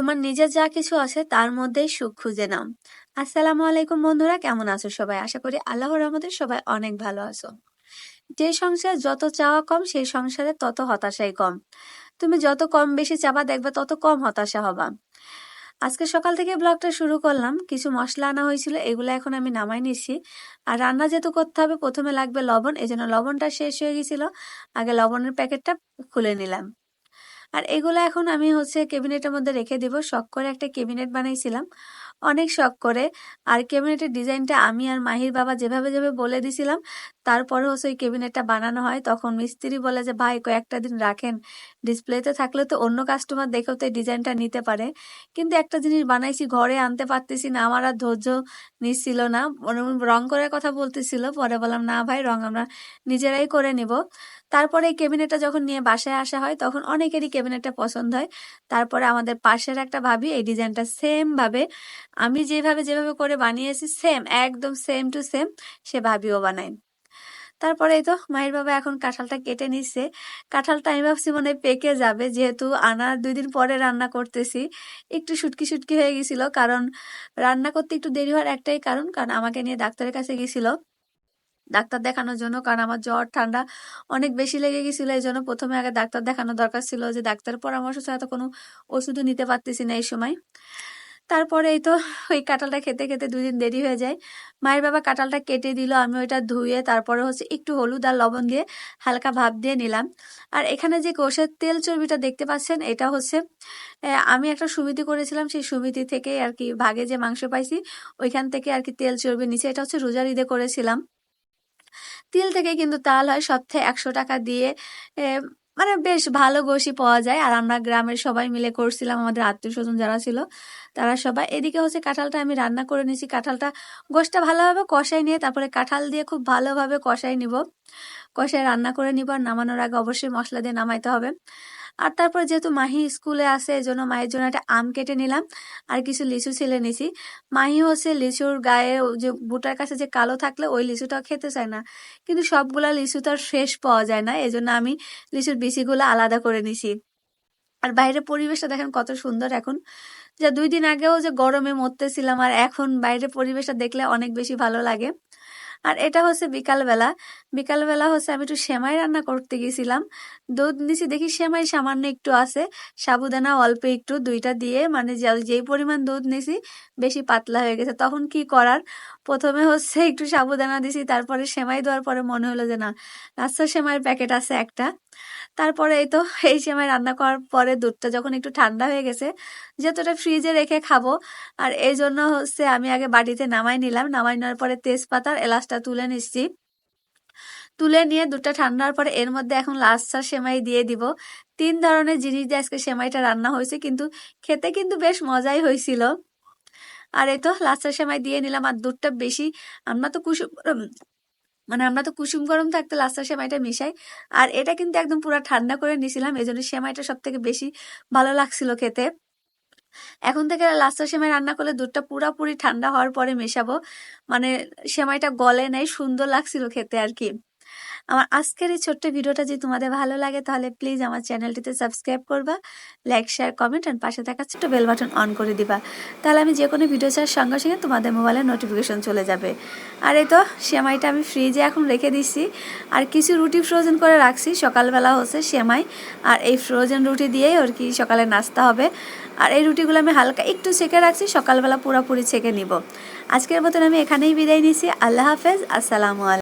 তোমার নিজের যা কিছু আছে তার মধ্যেই সুখ খুঁজে নাও। আসসালামু আলাইকুম বন্ধুরা, কেমন আছো সবাই? আশা করি আল্লাহর রহমতে সবাই অনেক ভালো আছো। যে সংসার যত চাওয়া কম, সেই সংসারে তত হতাশাই কম। তুমি যত কম বেশি চাবা, দেখবে তত কম হতাশা হবা। আজকে সকাল থেকে ব্লগটা শুরু করলাম। কিছু মশলা আনা হয়েছিল, এগুলো এখন আমি নামাই নিচ্ছি। আর রান্না যেহেতু করতে হবে, প্রথমে লাগবে লবণ এই জন্য লবণটা শেষ হয়ে গেছিল। আগে লবণের প্যাকেটটা খুলে নিলাম। আর এগুলো এখন আমি হচ্ছে কেবিনেটের মধ্যে রেখে দিব। শখ করে একটা কেবিনেট বানাইছিলাম। অনেক শখ করে। আর কেবিনেটের ডিজাইনটা আমি আর মাহির বাবা যেভাবে যেভাবে বলে দিছিলাম তারপরে হচ্ছে ওই কেবিনেটটা বানানো হয়। তখন মিস্ত্রি বলে যে, ভাই, কয়েকটা দিন রাখেন। ডিসপ্লেতে থাকলে তো অন্য কাস্টমার দেখেও তো ডিজাইনটা নিতে পারে। কিন্তু একটা জিনিস বানাইছি, ঘরে আনতে পারতেছি না। আমার আর ধৈর্য নিচ্ছিল না। রং করার কথা বলতেছিল। পরে বললাম, না ভাই, রং আমরা নিজেরাই করে নিব। তারপরে এই কেবিনেটটা যখন নিয়ে বাসায় আসা হয়, তখন অনেকেরই কেবিনেটটা পছন্দ হয়। তারপরে আমাদের পাশের একটা ভাবি এই ডিজাইনটা সেম ভাবে আমি যেভাবে যেভাবে করে বানিয়েছি সেম একদম সেম টু সেম সে ভাবিও বানায় তারপরে এই তো মায়ের বাবা এখন কাঁঠালটা কেটে নিচ্ছে কাঁঠালটা আমি ভাবছি মনে পেকে যাবে, যেহেতু আনার দুই দিন পরে রান্না করতেছি। একটু সুটকি সুটকি হয়ে গেছিল, কারণ রান্না করতে একটু দেরি হওয়ার একটাই কারণ কারণ আমাকে নিয়ে ডাক্তারের কাছে গেছিল। ডাক্তার দেখানোর জন্য, কারণ আমার জ্বর, ঠান্ডা অনেক বেশি লেগে গেছিল, এই জন্য প্রথমে আগে ডাক্তার দেখানো দরকার ছিল যে, ডাক্তারের পরামর্শ ছাড়া তো কোনো ওষুধও নিতে পারতেছি না এই সময়। তারপরে এই তো ওই কাঁঠালটা খেতে খেতে দুদিন দেরি হয়ে যায়। মায়ের বাবা কাঁঠালটা কেটে দিল, আমি ওইটা ধুয়ে তারপরে হচ্ছে একটু হলুদ আর লবণ দিয়ে হালকা ভাপ দিয়ে নিলাম। আর এখানে যে কোষের তেল চর্বিটা দেখতে পাচ্ছেন, এটা হচ্ছে আমি একটা সমিতি করেছিলাম, সেই সমিতি থেকে আর কি ভাগে যে মাংস পাইছি, ওইখান থেকে আর কি তেল চর্বি নিচে, এটা হচ্ছে রোজার ঈদে করেছিলাম। তিল থেকে কিন্তু তাল হয় সপ্তাহে একশো টাকা দিয়ে মানে বেশ ভালো গোশি পাওয়া যায়। আর আমরা গ্রামের সবাই মিলে করছিলাম, আমাদের আত্মীয় স্বজন যারা ছিল, তারা সবাই। এদিকে হচ্ছে কাঁঠালটা আমি রান্না করে নিয়েছি। কাঁঠালটা গোসটা ভালোভাবে কষাই নিয়ে, তারপরে কাঁঠাল দিয়ে খুব ভালোভাবে কষাই নিব। কষাই রান্না করে নিব। আর নামানোর আগে অবশ্যই মশলা দিয়ে নামাইতে হবে। আর তারপর যেহেতু মাহি স্কুলে আসে এই জন্য মায়ের জন্য একটা আম কেটে নিলাম আর কিছু লিচু ছিলে নিছি। মাহি হচ্ছে লিচুর গায়ে যে বুটার কাছে যে কালো থাকলে ওই লিচুটা খেতে চায় না। কিন্তু সবগুলা লিচু তো আর শেষ পাওয়া যায় না এই জন্য আমি লিচুর বিচিগুলো আলাদা করে নিছি। আর বাইরের পরিবেশটা দেখেন কত সুন্দর এখন। যে দুই দিন আগেও যে গরমে মরতেছিলাম, আর এখন বাইরের পরিবেশটা দেখলে অনেক বেশি ভালো লাগে। আর এটা হচ্ছে বিকালবেলা। বিকালবেলা হচ্ছে আমি একটু সেমাই রান্না করতে গেছিলাম। দুধ নিছি, দেখি সেমাই সামান্য একটু আছে। সাবুদানা অল্প একটু, দুইটা দিয়ে মানে যেই পরিমাণ দুধ নিছি, বেশি পাতলা হয়ে গেছে। তখন কি করার? প্রথমে হচ্ছে একটু সাবুদানা দিছি, তারপরে সেমাই দেওয়ার পরে মনে হলো যে, না রাস্তা সেমাইয়ের প্যাকেট আছে একটা। তারপরে এই তো, এই সেমাই রান্না করার পরে দুধটা যখন একটু ঠান্ডা হয়ে গেছে যেহেতু এটা ফ্রিজে রেখে খাব, আর এই জন্য হচ্ছে আমি আগে বাটিতে নামাই নিলাম। নামাই নেওয়ার পরে তেজপাতার এলাচটা তুলে নিচ্ছি। তুলে নিয়ে দুধটা ঠান্ডার পরে এর মধ্যে এখন লাচ্ছা সেমাই দিয়ে দিব। তিন ধরনের জিনিস দিয়ে আজকে সেমাইটা রান্না হয়েছে, কিন্তু খেতে কিন্তু বেশ মজাই হয়েছিল। আর এই তো, লাচ্ছা সেমাই দিয়ে নিলাম। আর দুধটা বেশি, আমরা তো কুসুম মানে আমরা তো কুসুম গরম থাকতে লাস্টার সেমাইটা মিশাই। আর এটা কিন্তু একদম পুরো ঠান্ডা করে নিয়েছিলাম এই জন্য সেমাইটা সব থেকে বেশি ভালো লাগছিল খেতে। এখন থেকে লাস্টার সেমাই রান্না করলে দুধটা পুরাপুরি ঠান্ডা হওয়ার পরে মেশাবো। মানে সেমাইটা গলে নাই, সুন্দর লাগছিল খেতে আর কি। আমার আজকের এই ছোট্ট ভিডিওটা যদি তোমাদের ভালো লাগে, তাহলে প্লিজ আমার চ্যানেলটিতে সাবস্ক্রাইব করবা লাইক শেয়ার কমেন্ট অ্যান্ড পাশে থাকা ছোট্ট বেল বাটন অন করে দিবা। তাহলে আমি যে কোনো ভিডিও ছাড়ার সঙ্গে সঙ্গে তোমাদের মোবাইলে নোটিফিকেশন চলে যাবে। আর এই তো, সেমাইটা আমি ফ্রিজে এখন রেখে দিচ্ছি আর কিছু রুটি ফ্রোজেন করে রাখছি, সকালবেলা হচ্ছে সেমাই। আর এই ফ্রোজেন রুটি দিয়েই ওর কি সকালে নাস্তা হবে। আর এই রুটিগুলো আমি হালকা একটু ছেঁকে রাখছি, সকালবেলা পুরোপুরি ছেঁকে নিব। আজকের মতন আমি এখানেই বিদায় নিছি, আল্লাহ হাফেজ, আসসালামু আলাইকুম।